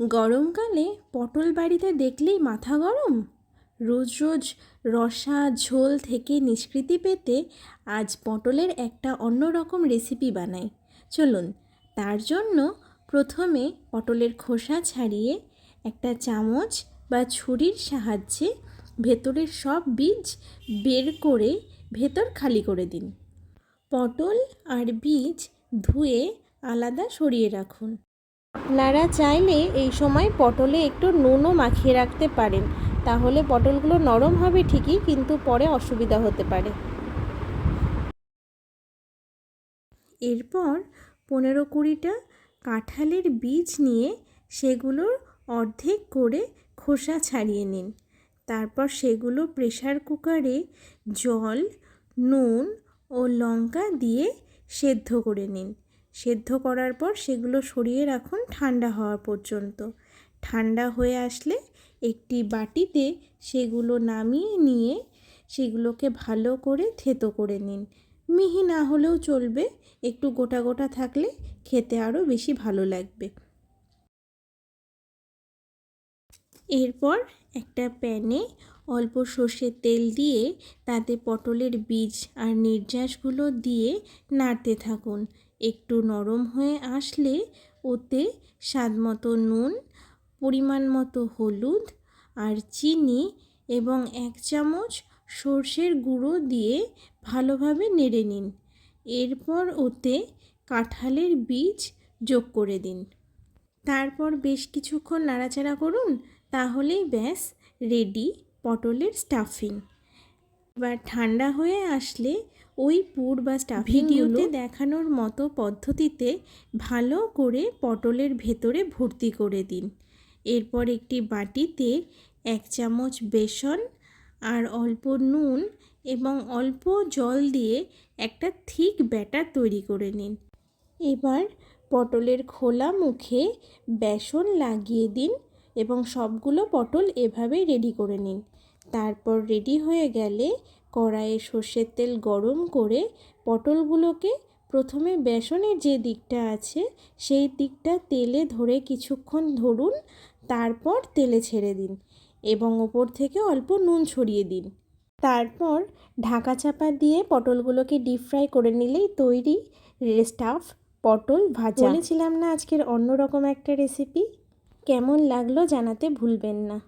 গরমকালে পটল বাড়িতে দেখলেই মাথা গরম? রোজ রোজ রসা, ঝোল থেকে নিষ্কৃতি পেতে আজ পটলের একটা অন্যরকম রেসিপি বানাই। চলুন, তার জন্য প্রথমে পটলের খোসা ছাড়িয়ে একটা চামচ বা ছুরির সাহায্যে ভেতরের সব বীজ বের করে ভেতর খালি করে দিন। পটল আর বীজ ধুয়ে আলাদা সরিয়ে রাখুন। আপনারা চাইলে এই সময় পটলে একটু নুনও মাখিয়ে রাখতে পারেন। তাহলে পটলগুলো নরম হবে ঠিকই, কিন্তু পরে অসুবিধা হতে পারে। এরপর পনেরো কুড়িটা কাঁঠালের বীজ নিয়ে সেগুলোর অর্ধেক করে খোসা ছাড়িয়ে নিন। তারপর সেগুলো প্রেশার কুকারে জল, নুন ও লঙ্কা দিয়ে সেদ্ধ করে নিন। সেদ্ধ করার পর সেগুলো সরিয়ে রাখুন ঠান্ডা হওয়া পর্যন্ত। ঠান্ডা হয়ে আসলে একটি বাটিতে সেগুলো নামিয়ে নিয়ে সেগুলোকে ভালো করে থেতো করে নিন। মিহি না হলেও চলবে, একটু গোটা গোটা থাকলে খেতে আরও বেশি ভালো লাগবে। এরপর একটা প্যানে অল্প সর্ষের তেল দিয়ে তাতে পটলের বীজ আর নির্যাসগুলো দিয়ে নাড়তে থাকুন। একটু নরম হয়ে আসলে ওতে স্বাদ মতো নুন, পরিমাণ মতো হলুদ আর চিনি এবং এক চামচ সর্ষের গুঁড়ো দিয়ে ভালোভাবে নেড়ে নিন। এরপর ওতে কাঁঠালের বীজ যোগ করে দিন। তারপর বেশ কিছুক্ষণ নাড়াচাড়া করুন, তাহলেই ব্যাস, রেডি পটলের স্টাফিং। এবার ঠান্ডা হয়ে আসলে ওই পুর বা স্টাফিং ভিডিওতে দেখানোর মতো পদ্ধতিতে ভালো করে পটলের ভেতরে ভর্তি করে দিন। এরপর একটি বাটিতে এক চামচ বেসন আর অল্প নুন এবং অল্প জল দিয়ে একটা থিক ব্যাটার তৈরি করে নিন। এবার পটলের খোলা মুখে বেসন লাগিয়ে দিন এবং সবগুলো পটল এভাবেই রেডি করে নিন। তারপর রেডি হয়ে গেলে কড়াইয়ে সর্ষের তেল গরম করে পটলগুলোকে প্রথমে বেসনের যে দিকটা আছে, সেই দিকটা তেলে ধরে কিছুক্ষণ ধরুন, তারপর তেলে ছেড়ে দিন এবং ওপর থেকে অল্প নুন ছড়িয়ে দিন। তারপর ঢাকা চাপা দিয়ে পটলগুলোকে ডিপ ফ্রাই করে নিলেই তৈরি স্টাফ পটল ভাজা। বলেছিলাম না আজকের অন্যরকম একটা রেসিপি কেমন লাগল জানাতে ভুলবেন না।